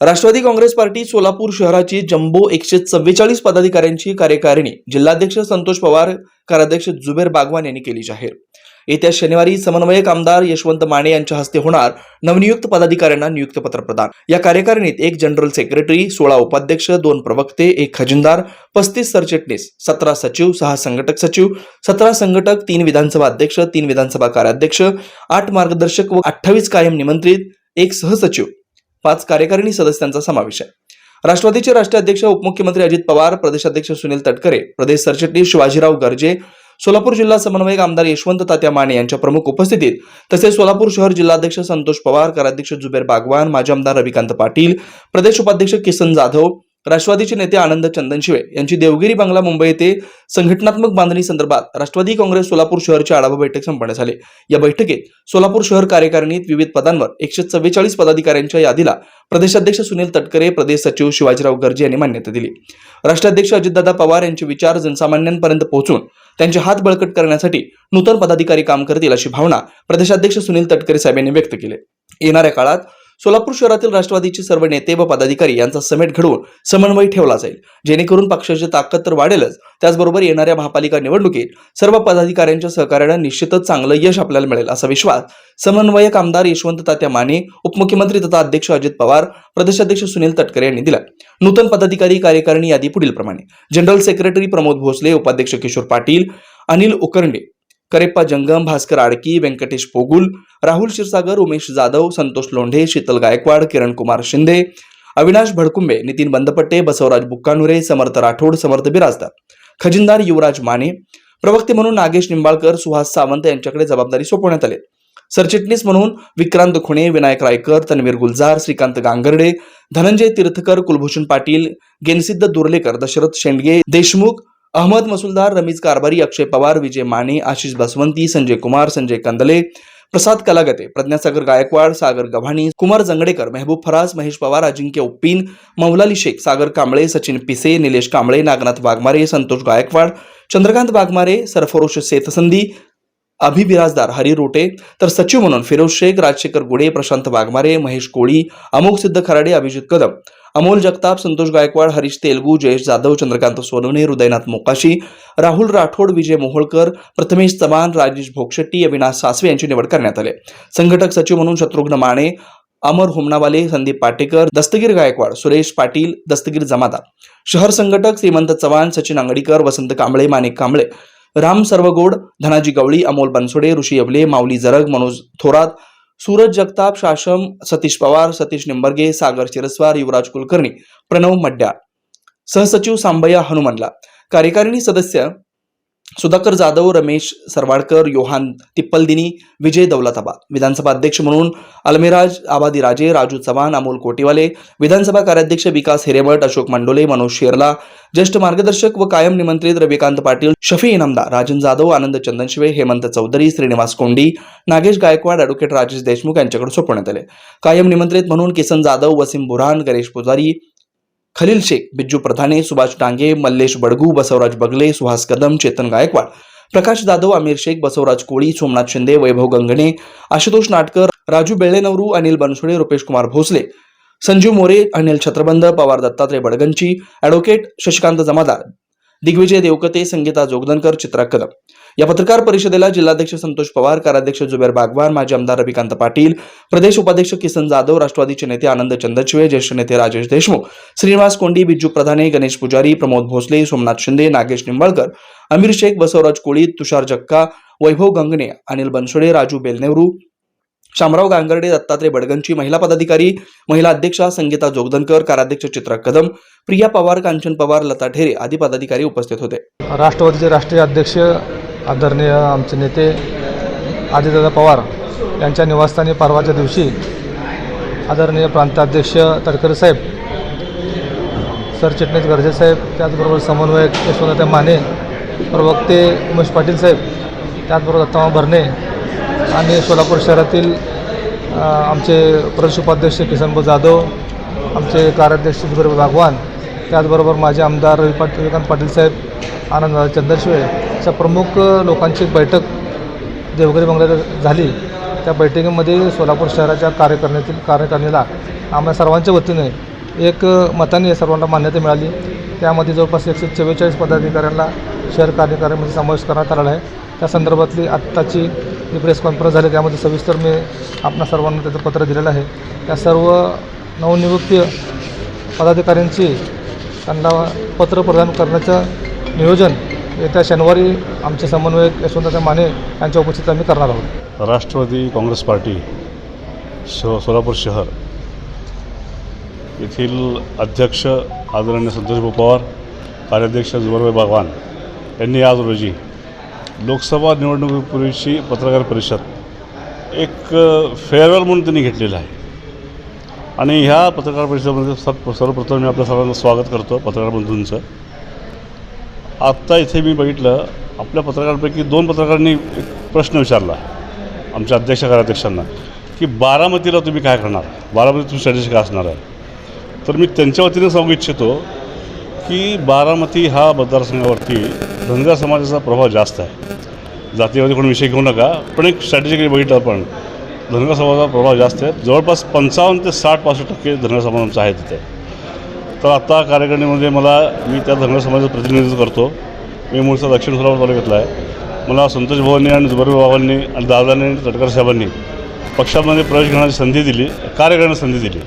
Rashtrawadi Congress party Solapur शहराची jumbo एकशे चव्वेचाळीस पदाधिकाऱ्यांची कार्यकारिणी जिल्हाध्यक्ष संतोष पवार कार्याध्यक्ष जुबेर बागवान यांनी केली जाहीर. येत्या शनिवारी समन्वयक आमदार यशवंत माने यांच्या हस्ते होणार नवनियुक्त पदाधिकाऱ्यांना नियुक्तपत्र प्रदान. या कार्यकारिणीत एक जनरल सेक्रेटरी सोळा उपाध्यक्ष दोन प्रवक्ते एक खजिनदार पस्तीस सरचिटणीस सतरा सचिव सहा संघटक सचिव सतरा संघटक तीन विधानसभा अध्यक्ष तीन विधानसभा कार्याध्यक्ष आठ मार्गदर्शक व अठ्ठावीस कायम निमंत्रित एक सहसचिव. पाच कार्यकारिणी सदस्यांचा समावेश आहे. राष्ट्रवादीचे राष्ट्रीय अध्यक्ष उपमुख्यमंत्री अजित पवार प्रदेशाध्यक्ष सुनील तटकरे प्रदेश सरचिटणीस शिवाजीराव गर्जे सोलापूर जिल्हा समन्वयक आमदार यशवंत तात्या माने यांच्या प्रमुख उपस्थितीत तसेच सोलापूर शहर जिल्हाध्यक्ष संतोष पवार कराध्यक्ष जुबेर बागवान माजी आमदार रविकांत पाटील प्रदेश उपाध्यक्ष किसन जाधव राष्ट्रवादीचे नेते आनंद चंदनशिवे यांची देवगिरी बंगला मुंबई येथे संघटनात्मक बांधणी संदर्भात राष्ट्रवादी काँग्रेस सोलापूर शहरची आढावा बैठक संपण्यात आली या बैठकीत सोलापूर शहर कार्यकारिणीत विविध पदांवर एकशे चव्वेचाळीस पदाधिकाऱ्यांच्या यादीला प्रदेशाध्यक्ष सुनील तटकरे प्रदेश सचिव शिवाजीराव गर्जे यांनी मान्यता दिली. राष्ट्राध्यक्ष अजितदादा पवार यांचे विचार जनसामान्यांपर्यंत पोहोचून त्यांचे हात बळकट करण्यासाठी नूतन पदाधिकारी काम करतील अशी भावना प्रदेशाध्यक्ष सुनील तटकरे साहेब यांनी व्यक्त केली. येणाऱ्या काळात सोलापूर शहरातील राष्ट्रवादीचे सर्व नेते व पदाधिकारी यांचा समेट घडवून समन्वय ठेवला जाईल. जेणेकरून पक्षाची ताकद तर वाढेलच. त्याचबरोबर येणाऱ्या महापालिका निवडणुकीत सर्व पदाधिकाऱ्यांच्या सहकार्यानं निश्चितच चांगलं यश आपल्याला मिळेल असा विश्वास समन्वयक आमदार यशवंत तात्या माने उपमुख्यमंत्री तथा अध्यक्ष अजित पवार प्रदेशाध्यक्ष सुनील तटकरे यांनी दिला. नूतन पदाधिकारी कार्यकारिणी यादी पुढील प्रमाणे जनरल सेक्रेटरी प्रमोद भोसले उपाध्यक्ष किशोर पाटील अनिल उकरंडे करेप्पा जंगम भास्कर आडकी व्यंकटेश पोगुल राहुल क्षीरसागर उमेश जाधव संतोष लोंढे शीतल गायकवाड किरण कुमार शिंदे अविनाश भडकुंबे नितीन बंदपट्टे बसवराज बुक्कानुरे समर्थ राठोड समर्थ बिराजदार. खजिनदार युवराज माने प्रवक्ते म्हणून नागेश निंबाळकर सुहास सावंत यांच्याकडे जबाबदारी सोपवण्यात आली. सरचिटणीस म्हणून विक्रांत खुणे विनायक रायकर तन्वीर गुलजार श्रीकांत गांगर्डे धनंजय तीर्थकर कुलभूषण पाटील गेनसिद्ध दुर्लेकर दशरथ शेंडगे देशमुख अहमद मसुलदार रमीज कारभारी अक्षय पवार विजय माने आशिष बसवंती संजय कुमार संजय कंदले प्रसाद कलागते प्रज्ञासागर गायकवाड सागर गव्हाणी कुमार जंगडेकर मेहबूब फराज महेश पवार अजिंक्य उप्पीन मौलाली शेख सागर कांबळे सचिन पिसे निलेश कांबळे नागनाथ वाघमारे संतोष गायकवाड चंद्रकांत वाघमारे सरफरोश सेतसंधी अभि बिराजदार हरी रोटे तर सचिव म्हणून फिरोज शेख राजशेखर गुडे प्रशांत वाघमारे महेश कोळी अमोघ सिद्ध खराडे अभिजित कदम. अमोल जगताप संतोष गायकवाड हरीश तेलगू जयेश जाधव चंद्रकांत सोनवणे हृदयनाथ मोकाशी राहुल राठोड विजय मोहोळकर प्रथमेश चव्हाण राजेश भोगशेट्टी अविनाश सासवे यांची निवड करण्यात आली. संघटक सचिव म्हणून शत्रुघ्न माने अमर होमनावाले संदीप पाटेकर दस्तगीर गायकवाड सुरेश पाटील दस्तगीर जमादार. शहर संघटक श्रीमंत चव्हाण सचिन अंगडीकर वसंत कांबळे माणिक कांबळे. राम सर्वगोड धनाजी गवळी अमोल बनसोडे ऋषी अवले माऊली जरग मनोज थोरात सूरज जगताप शाशम सतीश पवार सतीश निंबर्गे सागर चिरस्वार युवराज कुलकर्णी प्रणव मड्ड्या सहसचिव सांबया हनुमनला. कार्यकारिणी सदस्य सुधाकर जाधव रमेश सरवाडकर योहान तिप्पलदिनी विजय दौलताबाद. विधानसभा अध्यक्ष म्हणून अलमेराज आबादी राजे राजू चव्हाण अमोल कोटीवाले. विधानसभा कार्याध्यक्ष विकास हिरेमठ अशोक मंडोले मनोज शेरला. ज्येष्ठ मार्गदर्शक व कायम निमंत्रित रविकांत पाटील शफी इनामदार राजन जाधव आनंद चंदनशिवे हेमंत चौधरी श्रीनिवास कोंडी नागेश गायकवाड अॅडव्होकेट राजेश देशमुख यांच्याकडे सोपवण्यात आले. कायम निमंत्रित म्हणून किसन जाधव वसीम बुरहान गणेश पुजारी खलील शेख बिज्जू प्रधाने सुभाष डांगे मल्लेश बडगू बसवराज बगले सुहास कदम चेतन गायकवाड प्रकाश जाधव आमिर शेख बसवराज कोळी सोमनाथ शिंदे वैभव गंगणे आशुतोष नाटकर राजू बेळेनवरू अनिल बनसोडे रुपेश कुमार भोसले संजीव मोरे अनिल छत्रबंध पवार दत्तात्रय बडगंची ॲडव्होकेट शशिकांत जमादार दिग्विजय देवकते संगीता जोगदनकर चित्रा कदम. या पत्रकार परिषदेला जिल्हाध्यक्ष संतोष पवार कार्याध्यक्ष जुबेर बागवान माजी आमदार रविकांत पाटील प्रदेश उपाध्यक्ष किसन जाधव राष्ट्रवादीचे नेते आनंद चंदनशिवे ज्येष्ठ नेते राजेश देशमुख श्रीनिवास कोंडी बिज्जू प्रधाने गणेश पुजारी प्रमोद भोसले सोमनाथ शिंदे नागेश निंबाळकर अमीर शेख बसवराज कोळी तुषार जक्का वैभव गंगणे अनिल बनसोडे राजू बेलनेवरू शामराव गांगर्डे दत्तात्रय बडगंची महिला पदाधिकारी महिला अध्यक्षा संगीता जोगदनकर कार्याध्यक्ष चित्रा कदम प्रिया पवार कांचन पवार लता ढेरे आदी पदाधिकारी उपस्थित होते. राष्ट्रवादीचे राष्ट्रीय अध्यक्ष आदरणीय आमचे नेते आदित्यदा पवार यांच्या निवासस्थानी परवाच्या दिवशी आदरणीय प्रांताध्यक्ष तडकरे साहेब सरचिटणीस गर्जे साहेब त्याचबरोबर समन्वयक यशवंत माने प्रवक्ते उमेश पाटील साहेब त्याचबरोबर दत्तामा भरणे आणि सोलापूर शहरातील आमचे प्रदेश उपाध्यक्ष किसनभाऊ जाधव आमचे कार्याध्यक्ष जुबेर भागवान त्याचबरोबर माझे आमदार रवी पाटील पाटील साहेब आनंद चंदनशिवे अशा प्रमुख लोकांची बैठक देवगिरी बंगल्यात झाली. त्या बैठकीमध्ये सोलापूर शहराच्या कार्यकारिणीतील कार्यकारिणीला आम्हाला सर्वांच्या वतीने एक मताने सर्वांना मान्यता मिळाली. त्यामध्ये जवळपास एकशे चव्वेचाळीस पदाधिकाऱ्यांना शहर कार्यकाऱ्यामध्ये समावेश करण्यात आलेला आहे. त्या संदर्भातली आत्ताची जी प्रेस कॉन्फरन्स झाली त्यामध्ये सविस्तर मी आपणा सर्वांना त्याचं पत्र दिलेलं आहे. त्या सर्व नवनियुक्त पदाधिकाऱ्यांची त्यांना पत्र प्रदान करण्याचं नियोजन येत्या शनिवारी आमचे समन्वयक यशवंतराव माने यांच्या उपस्थितीत आम्ही करणार आहोत. राष्ट्रवादी काँग्रेस पार्टी श सोलापूर शहर येथील अध्यक्ष आदरणीय संतोषभाऊ पवार कार्याध्यक्ष जुबरभाई भगवान यांनी आज रोजी लोकसभा निवडणुकीपूर्वीची पत्रकार परिषद एक फेअरवेल म्हणून त्यांनी घेतलेलं आहे. आणि ह्या पत्रकार परिषदेमध्ये सर्व सर्वप्रथम मी आपल्या सर्वांचं स्वागत करतो पत्रकार बंधूंचं. आत्ता इथे मी बघितलं आपल्या पत्रकारांपैकी दोन पत्रकारांनी एक प्रश्न विचारला आमच्या अध्यक्ष कार्याध्यक्षांना की बारामतीला तुम्ही काय करणार? बारामती तुम्ही स्ट्रॅटेजी काय असणार आहे? तर मी त्यांच्या वतीने सांगू इच्छितो की बारामती हा मतदारसंघावरती धनगर समाजाचा प्रभाव जास्त आहे. जातीमध्ये कोणी विषय घेऊ नका पण एक स्ट्रॅटेजिकली बघितलं आपण धनगर समाजाचा प्रभाव जास्त आहे. जवळपास पंचावन्न ते साठ पासष्ट टक्के धनगर समाजाचा आहे तिथे. तर आत्ता कार्यकारिणीमध्ये मला मी त्या धनगर समाजाचं प्रतिनिधित्व करतो. मी मूळचा दक्षिण सोलापूर तालुक्यातला आहे. मला संतोष भवानी आणि जुबेर बाबांनी आणि दादांनी आणि तटकर साहेबांनी पक्षामध्ये प्रवेश घेण्याची संधी दिली कार्य करण्याची संधी दिली.